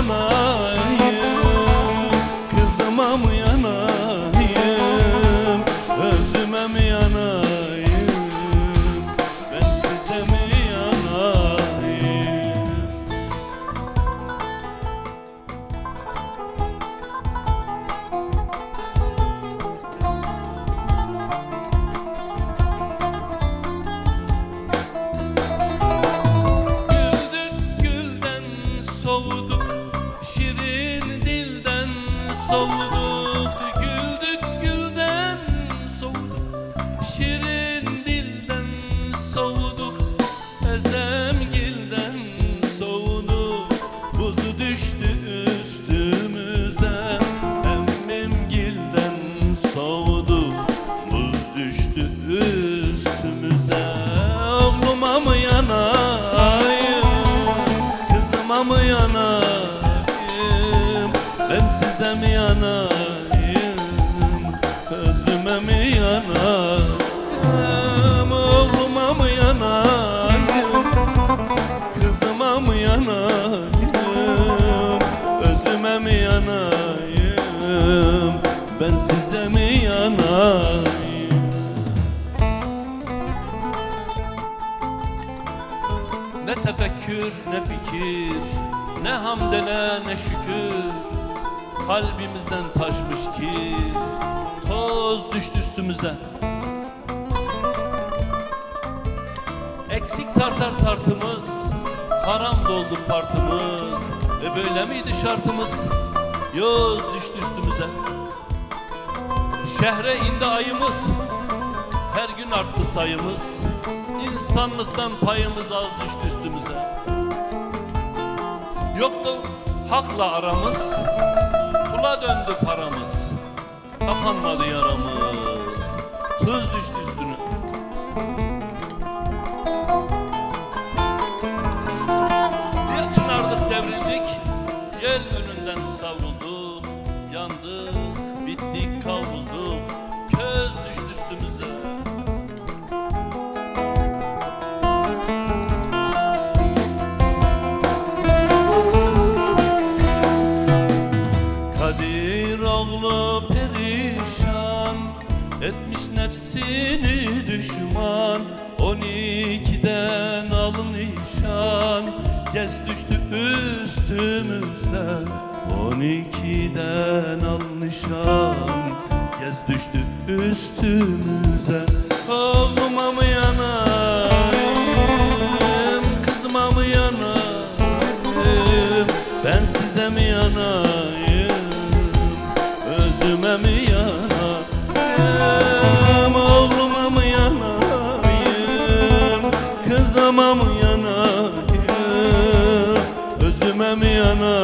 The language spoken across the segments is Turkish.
Oğluma Kızıma tefekkür ne fikir Ne hamdele ne şükür. Kalbimizden taşmış ki Toz düştü üstümüze. Eksik tartar tartımız Haram doldu partımız. Ve böyle miydi şartımız? Yoz düştü üstümüze. Şehre indi ayımız Her gün arttı sayımız İnsanlıktan payımız az düştü üstümüze. Yoktu hakla aramız Kula döndü paramız. Kapanmadı yaramız. Tuz düştü üstüne On ikiden al nişan Gez düştü üstümüze. Oğluma mı yanayım Kızıma mı yanayım? Ben size mi yanayım Özüme mi yanayım? Oğluma mı yanayım Kızıma mı yanayım? Özüme mi yanayım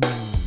Bye.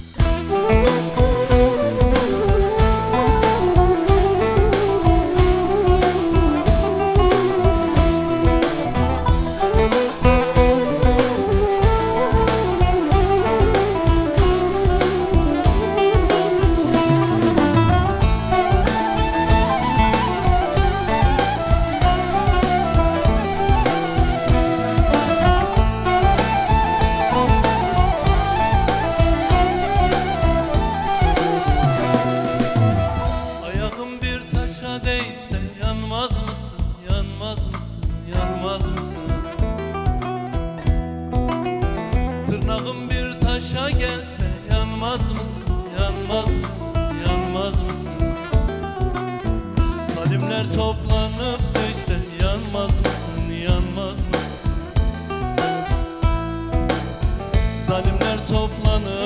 Ayağım bir taşa gelse yanmaz mısın, yanmaz mısın, yanmaz mısın? Kalimler toplanıp duysa yanmaz mısın, yanmaz mısın? Zalimler toplanıp